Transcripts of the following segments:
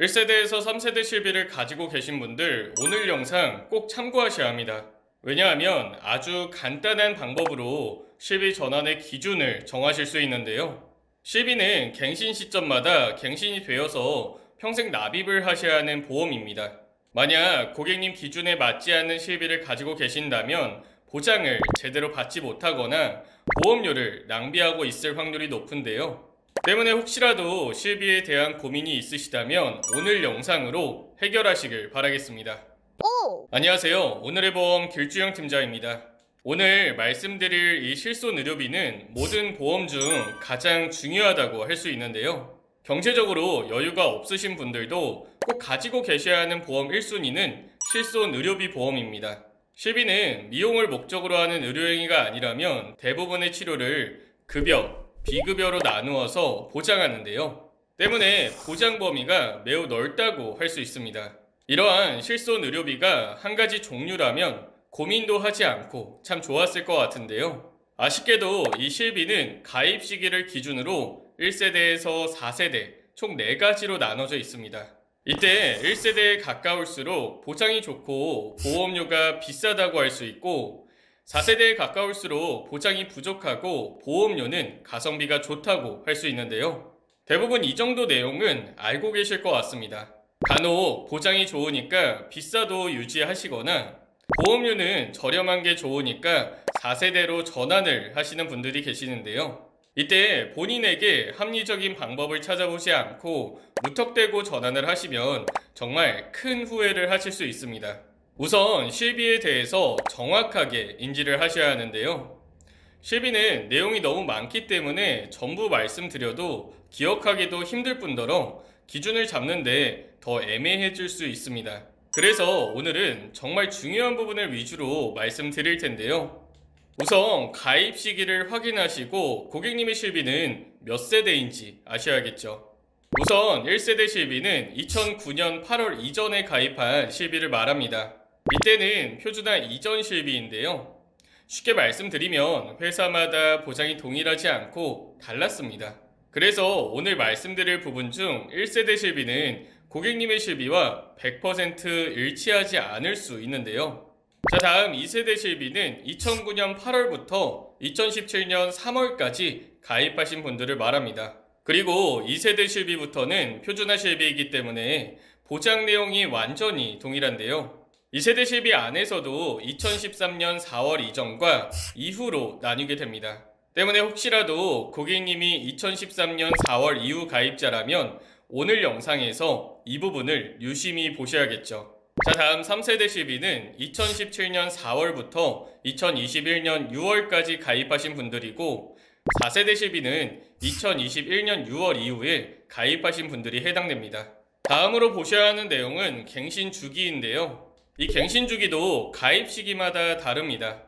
1세대에서 3세대 실비를 가지고 계신 분들 오늘 영상 꼭 참고하셔야 합니다. 왜냐하면 아주 간단한 방법으로 실비 전환의 기준을 정하실 수 있는데요. 실비는 갱신 시점마다 갱신이 되어서 평생 납입을 하셔야 하는 보험입니다. 만약 고객님 기준에 맞지 않는 실비를 가지고 계신다면 보장을 제대로 받지 못하거나 보험료를 낭비하고 있을 확률이 높은데요. 때문에 혹시라도 실비에 대한 고민이 있으시다면 오늘 영상으로 해결하시길 바라겠습니다. 오! 안녕하세요. 오늘의 보험 길주영 팀장입니다. 오늘 말씀드릴 이 실손 의료비는 모든 보험 중 가장 중요하다고 할 수 있는데요. 경제적으로 여유가 없으신 분들도 꼭 가지고 계셔야 하는 보험 1순위는 실손 의료비 보험입니다. 실비는 미용을 목적으로 하는 의료행위가 아니라면 대부분의 치료를 급여, 비급여로 나누어서 보장하는데요. 때문에 보장 범위가 매우 넓다고 할 수 있습니다. 이러한 실손 의료비가 한 가지 종류라면 고민도 하지 않고 참 좋았을 것 같은데요. 아쉽게도 이 실비는 가입 시기를 기준으로 1세대에서 4세대 총 4가지로 나눠져 있습니다. 이때 1세대에 가까울수록 보장이 좋고 보험료가 비싸다고 할 수 있고 4세대에 가까울수록 보장이 부족하고 보험료는 가성비가 좋다고 할 수 있는데요. 대부분 이 정도 내용은 알고 계실 것 같습니다. 간혹 보장이 좋으니까 비싸도 유지하시거나 보험료는 저렴한 게 좋으니까 4세대로 전환을 하시는 분들이 계시는데요. 이때 본인에게 합리적인 방법을 찾아보지 않고 무턱대고 전환을 하시면 정말 큰 후회를 하실 수 있습니다. 우선 실비에 대해서 정확하게 인지를 하셔야 하는데요. 실비는 내용이 너무 많기 때문에 전부 말씀드려도 기억하기도 힘들 뿐더러 기준을 잡는데 더 애매해질 수 있습니다. 그래서 오늘은 정말 중요한 부분을 위주로 말씀드릴 텐데요. 우선 가입 시기를 확인하시고 고객님의 실비는 몇 세대인지 아셔야겠죠. 우선 1세대 실비는 2009년 8월 이전에 가입한 실비를 말합니다. 이때는 표준화 이전 실비인데요. 쉽게 말씀드리면 회사마다 보장이 동일하지 않고 달랐습니다. 그래서 오늘 말씀드릴 부분 중 1세대 실비는 고객님의 실비와 100% 일치하지 않을 수 있는데요. 자, 다음 2세대 실비는 2009년 8월부터 2017년 3월까지 가입하신 분들을 말합니다. 그리고 2세대 실비부터는 표준화 실비이기 때문에 보장 내용이 완전히 동일한데요. 2세대 실비 안에서도 2013년 4월 이전과 이후로 나뉘게 됩니다. 때문에 혹시라도 고객님이 2013년 4월 이후 가입자라면 오늘 영상에서 이 부분을 유심히 보셔야겠죠. 자, 다음 3세대 실비는 2017년 4월부터 2021년 6월까지 가입하신 분들이고 4세대 실비는 2021년 6월 이후에 가입하신 분들이 해당됩니다. 다음으로 보셔야 하는 내용은 갱신 주기인데요. 이 갱신 주기도 가입 시기마다 다릅니다.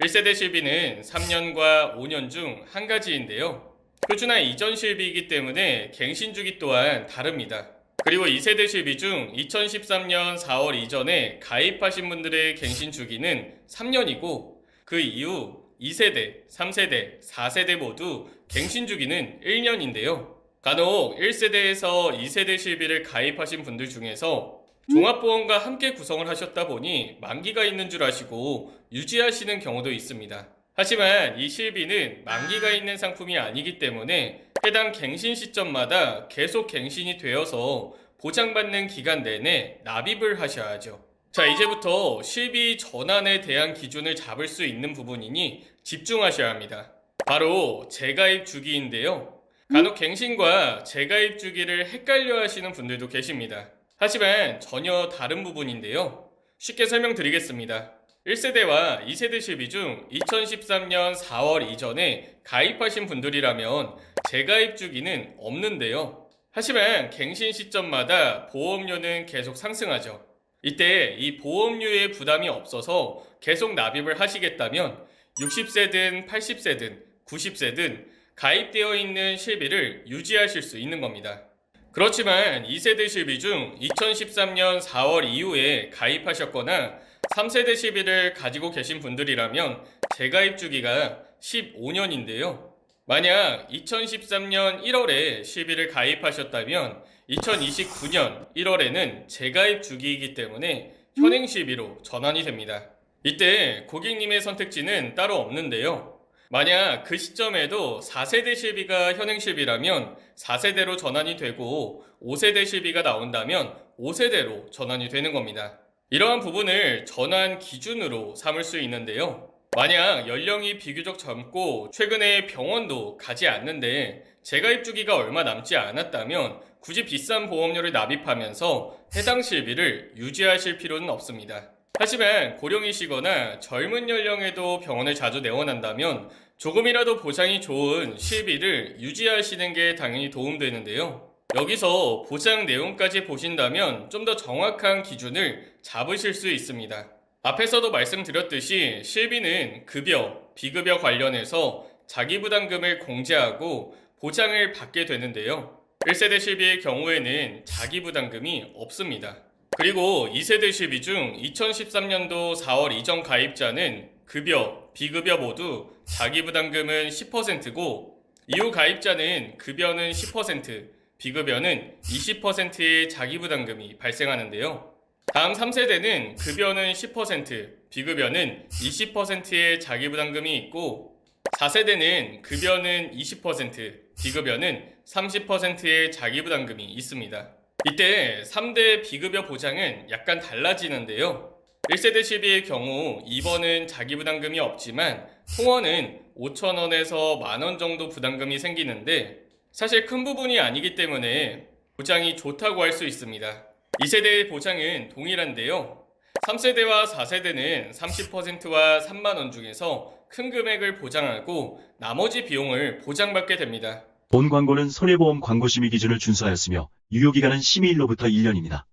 1세대 실비는 3년과 5년 중 한 가지인데요. 표준화 이전 실비이기 때문에 갱신 주기 또한 다릅니다. 그리고 2세대 실비 중 2013년 4월 이전에 가입하신 분들의 갱신 주기는 3년이고 그 이후 2세대, 3세대, 4세대 모두 갱신 주기는 1년인데요. 간혹 1세대에서 2세대 실비를 가입하신 분들 중에서 종합보험과 함께 구성을 하셨다 보니 만기가 있는 줄 아시고 유지하시는 경우도 있습니다. 하지만 이 실비는 만기가 있는 상품이 아니기 때문에 해당 갱신 시점마다 계속 갱신이 되어서 보장받는 기간 내내 납입을 하셔야죠. 자, 이제부터 실비 전환에 대한 기준을 잡을 수 있는 부분이니 집중하셔야 합니다. 바로 재가입 주기인데요. 간혹 갱신과 재가입 주기를 헷갈려 하시는 분들도 계십니다. 하지만 전혀 다른 부분인데요. 쉽게 설명드리겠습니다. 1세대와 2세대 실비 중 2013년 4월 이전에 가입하신 분들이라면 재가입 주기는 없는데요. 하지만 갱신 시점마다 보험료는 계속 상승하죠. 이때 이 보험료의 부담이 없어서 계속 납입을 하시겠다면 60세든 80세든 90세든 가입되어 있는 실비를 유지하실 수 있는 겁니다. 그렇지만 2세대 실비 중 2013년 4월 이후에 가입하셨거나 3세대 실비를 가지고 계신 분들이라면 재가입 주기가 15년인데요. 만약 2013년 1월에 실비를 가입하셨다면 2029년 1월에는 재가입 주기이기 때문에 현행 시비로 전환이 됩니다. 이때 고객님의 선택지는 따로 없는데요. 만약 그 시점에도 4세대 실비가 현행 실비라면 4세대로 전환이 되고 5세대 실비가 나온다면 5세대로 전환이 되는 겁니다. 이러한 부분을 전환 기준으로 삼을 수 있는데요. 만약 연령이 비교적 젊고 최근에 병원도 가지 않는데 재가입 주기가 얼마 남지 않았다면 굳이 비싼 보험료를 납입하면서 해당 실비를 유지하실 필요는 없습니다. 하지만 고령이시거나 젊은 연령에도 병원을 자주 내원한다면 조금이라도 보장이 좋은 실비를 유지하시는 게 당연히 도움되는데요. 여기서 보장 내용까지 보신다면 좀 더 정확한 기준을 잡으실 수 있습니다. 앞에서도 말씀드렸듯이 실비는 급여, 비급여 관련해서 자기부담금을 공제하고 보장을 받게 되는데요. 1세대 실비의 경우에는 자기부담금이 없습니다. 그리고 2세대 실비 중 2013년도 4월 이전 가입자는 급여, 비급여 모두 자기부담금은 10%고 이후 가입자는 급여는 10%, 비급여는 20%의 자기부담금이 발생하는데요. 다음 3세대는 급여는 10%, 비급여는 20%의 자기부담금이 있고 4세대는 급여는 20%, 비급여는 30%의 자기부담금이 있습니다. 이때 3대 비급여 보장은 약간 달라지는데요. 1세대 실비의 경우 2번은 자기부담금이 없지만 통원은 5천원에서 만원 정도 부담금이 생기는데 사실 큰 부분이 아니기 때문에 보장이 좋다고 할 수 있습니다. 2세대의 보장은 동일한데요. 3세대와 4세대는 30%와 3만원 중에서 큰 금액을 보장하고 나머지 비용을 보장받게 됩니다. 본 광고는 손해보험 광고심의 기준을 준수하였으며 유효기간은 심의일로부터 1년입니다.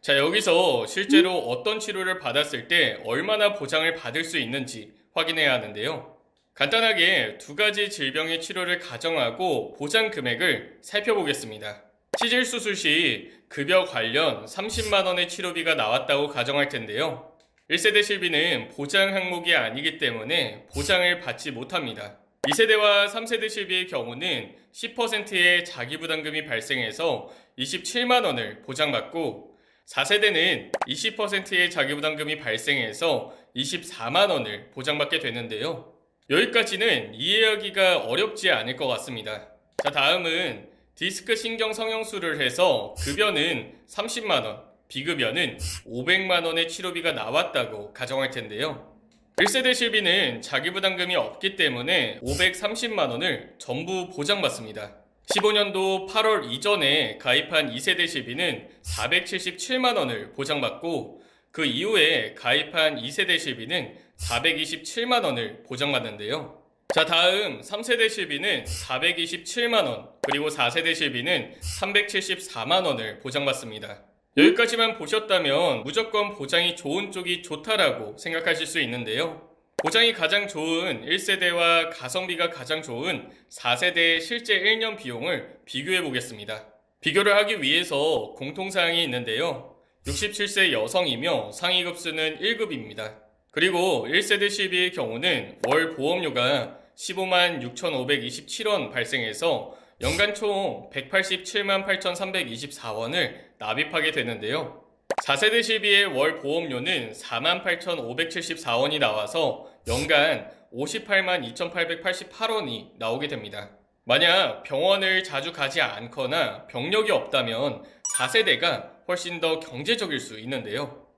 자, 여기서 실제로 어떤 치료를 받았을 때 얼마나 보장을 받을 수 있는지 확인해야 하는데요. 간단하게 두 가지 질병의 치료를 가정하고 보장 금액을 살펴보겠습니다. 치질 수술 시 급여 관련 30만 원의 치료비가 나왔다고 가정할 텐데요. 1세대 실비는 보장 항목이 아니기 때문에 보장을 받지 못합니다. 2세대와 3세대 실비의 경우는 10%의 자기부담금이 발생해서 27만 원을 보장받고 4세대는 20%의 자기부담금이 발생해서 24만 원을 보장받게 되는데요. 여기까지는 이해하기가 어렵지 않을 것 같습니다. 자, 다음은 디스크 신경 성형술을 해서 급여는 30만 원, 비급여는 500만 원의 치료비가 나왔다고 가정할 텐데요. 1세대 실비는 자기부담금이 없기 때문에 530만 원을 전부 보장받습니다. 15년도 8월 이전에 가입한 2세대 실비는 477만 원을 보장받고 그 이후에 가입한 2세대 실비는 427만 원을 보장받는데요. 자, 다음 3세대 실비는 427만 원, 그리고 4세대 실비는 374만 원을 보장받습니다. 여기까지만 보셨다면 무조건 보장이 좋은 쪽이 좋다라고 생각하실 수 있는데요. 보장이 가장 좋은 1세대와 가성비가 가장 좋은 4세대의 실제 1년 비용을 비교해 보겠습니다. 비교를 하기 위해서 공통사항이 있는데요. 67세 여성이며 상위급수는 1급입니다. 그리고 1세대 실비의 경우는 월 보험료가 15만 6,527원 발생해서 연간 총 187만 8,324원을 납입하게 되는데요. 4세대 실비의 월 보험료는 4만 8,574원이 나와서 연간 58만 2,888원이 나오게 됩니다. 만약 병원을 자주 가지 않거나 병력이 없다면 4세대가 훨씬 더 경제적일 수 있는데요.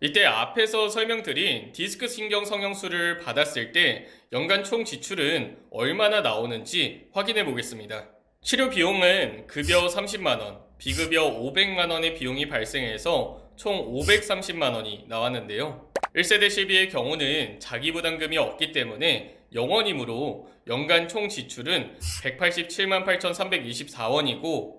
이때 앞에서 설명드린 디스크 신경 성형술을 받았을 때 연간 총 지출은 얼마나 나오는지 확인해 보겠습니다. 치료 비용은 급여 30만원, 비급여 500만원의 비용이 발생해서 총 530만원이 나왔는데요. 1세대 실비의 경우는 자기부담금이 없기 때문에 영원이므로 연간 총 지출은 187만 8,324원이고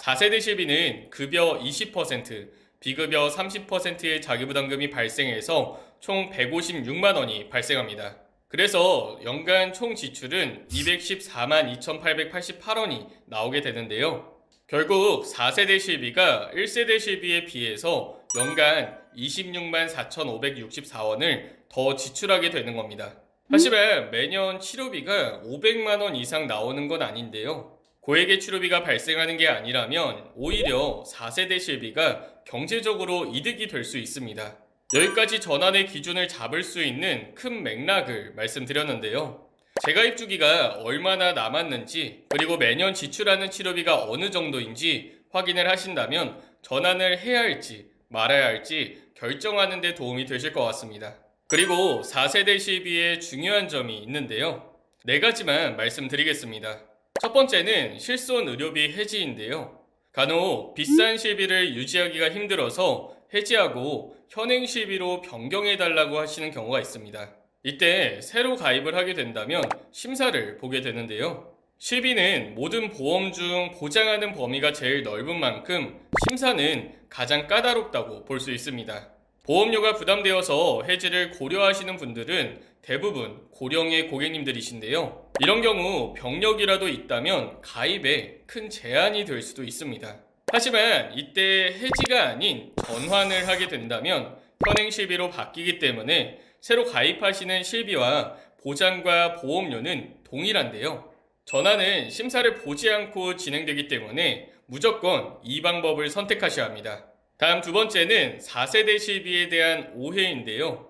4세대 실비는 급여 20%, 비급여 30%의 자기부담금이 발생해서 총 156만 원이 발생합니다. 그래서 연간 총 지출은 214만 2,888원이 나오게 되는데요. 결국 4세대 실비가 1세대 실비에 비해서 연간 26만 4,564원을 더 지출하게 되는 겁니다. 하지만 매년 치료비가 500만 원 이상 나오는 건 아닌데요. 고액의 치료비가 발생하는 게 아니라면 오히려 4세대 실비가 경제적으로 이득이 될 수 있습니다. 여기까지 전환의 기준을 잡을 수 있는 큰 맥락을 말씀드렸는데요. 재가입 주기가 얼마나 남았는지 그리고 매년 지출하는 치료비가 어느 정도인지 확인을 하신다면 전환을 해야 할지 말아야 할지 결정하는 데 도움이 되실 것 같습니다. 그리고 4세대 실비의 중요한 점이 있는데요. 네 가지만 말씀드리겠습니다. 첫 번째는 실손 의료비 해지인데요. 간혹 비싼 실비를 유지하기가 힘들어서 해지하고 현행 실비로 변경해달라고 하시는 경우가 있습니다. 이때 새로 가입을 하게 된다면 심사를 보게 되는데요. 실비는 모든 보험 중 보장하는 범위가 제일 넓은 만큼 심사는 가장 까다롭다고 볼 수 있습니다. 보험료가 부담되어서 해지를 고려하시는 분들은 대부분 고령의 고객님들이신데요. 이런 경우 병력이라도 있다면 가입에 큰 제한이 될 수도 있습니다. 하지만 이때 해지가 아닌 전환을 하게 된다면 현행 실비로 바뀌기 때문에 새로 가입하시는 실비와 보장과 보험료는 동일한데요. 전환은 심사를 보지 않고 진행되기 때문에 무조건 이 방법을 선택하셔야 합니다. 다음 두 번째는 4세대 실비에 대한 오해인데요.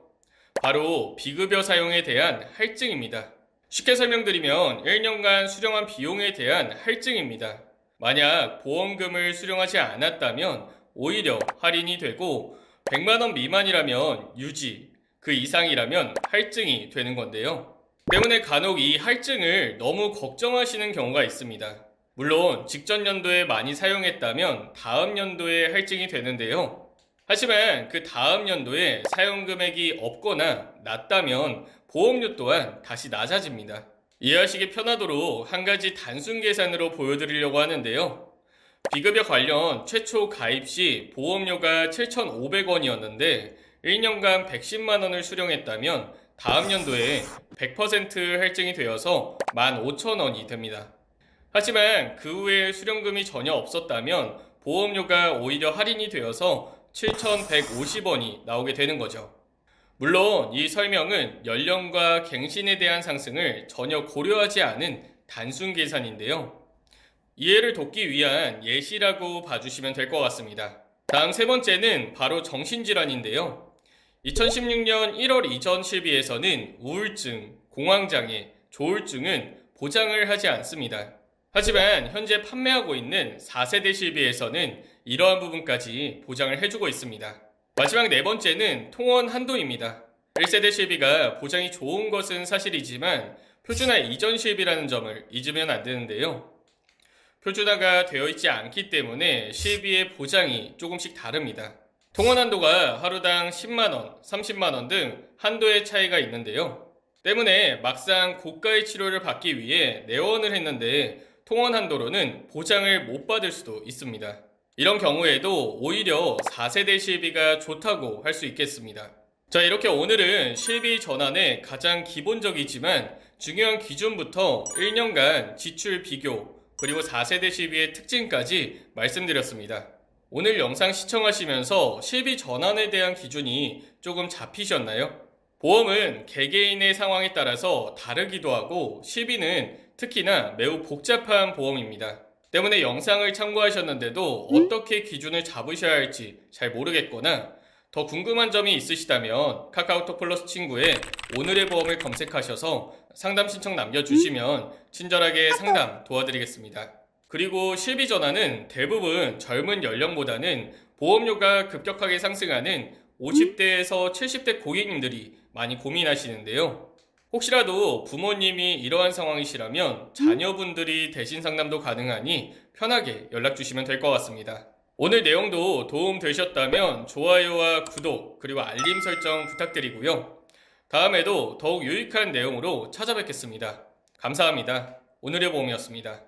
바로 비급여 사용에 대한 할증입니다. 쉽게 설명드리면 1년간 수령한 비용에 대한 할증입니다. 만약 보험금을 수령하지 않았다면 오히려 할인이 되고 100만원 미만이라면 유지, 그 이상이라면 할증이 되는 건데요. 때문에 간혹 이 할증을 너무 걱정하시는 경우가 있습니다. 물론 직전 연도에 많이 사용했다면 다음 연도에 할증이 되는데요. 하지만 그 다음 연도에 사용 금액이 없거나 낮다면 보험료 또한 다시 낮아집니다. 이해하시기 편하도록 한 가지 단순 계산으로 보여드리려고 하는데요. 비급여 관련 최초 가입 시 보험료가 7,500원이었는데 1년간 110만 원을 수령했다면 다음 연도에 100% 할증이 되어서 15,000원이 됩니다. 하지만 그 후에 수령금이 전혀 없었다면 보험료가 오히려 할인이 되어서 7,150원이 나오게 되는 거죠. 물론 이 설명은 연령과 갱신에 대한 상승을 전혀 고려하지 않은 단순 계산인데요. 이해를 돕기 위한 예시라고 봐주시면 될 것 같습니다. 다음 세 번째는 바로 정신질환인데요. 2016년 1월 이전 실비에서는 우울증, 공황장애, 조울증은 보장을 하지 않습니다. 하지만 현재 판매하고 있는 4세대 실비에서는 이러한 부분까지 보장을 해주고 있습니다. 마지막 네 번째는 통원 한도입니다. 1세대 실비가 보장이 좋은 것은 사실이지만 표준화 이전 실비라는 점을 잊으면 안 되는데요. 표준화가 되어 있지 않기 때문에 실비의 보장이 조금씩 다릅니다. 통원 한도가 하루당 10만원, 30만원 등 한도의 차이가 있는데요. 때문에 막상 고가의 치료를 받기 위해 내원을 했는데 통원 한도로는 보장을 못 받을 수도 있습니다. 이런 경우에도 오히려 4세대 실비가 좋다고 할 수 있겠습니다. 자, 이렇게 오늘은 실비 전환의 가장 기본적이지만 중요한 기준부터 1년간 지출 비교, 그리고 4세대 실비의 특징까지 말씀드렸습니다. 오늘 영상 시청하시면서 실비 전환에 대한 기준이 조금 잡히셨나요? 보험은 개개인의 상황에 따라서 다르기도 하고 실비는 특히나 매우 복잡한 보험입니다. 때문에 영상을 참고하셨는데도 어떻게 기준을 잡으셔야 할지 잘 모르겠거나 더 궁금한 점이 있으시다면 카카오톡 플러스 친구에 오늘의 보험을 검색하셔서 상담 신청 남겨주시면 친절하게 상담 도와드리겠습니다. 그리고 실비 전환은 대부분 젊은 연령보다는 보험료가 급격하게 상승하는 50대에서 70대 고객님들이 많이 고민하시는데요. 혹시라도 부모님이 이러한 상황이시라면 자녀분들이 대신 상담도 가능하니 편하게 연락 주시면 될 것 같습니다. 오늘 내용도 도움 되셨다면 좋아요와 구독 그리고 알림 설정 부탁드리고요. 다음에도 더욱 유익한 내용으로 찾아뵙겠습니다. 감사합니다. 오늘의 보험이었습니다.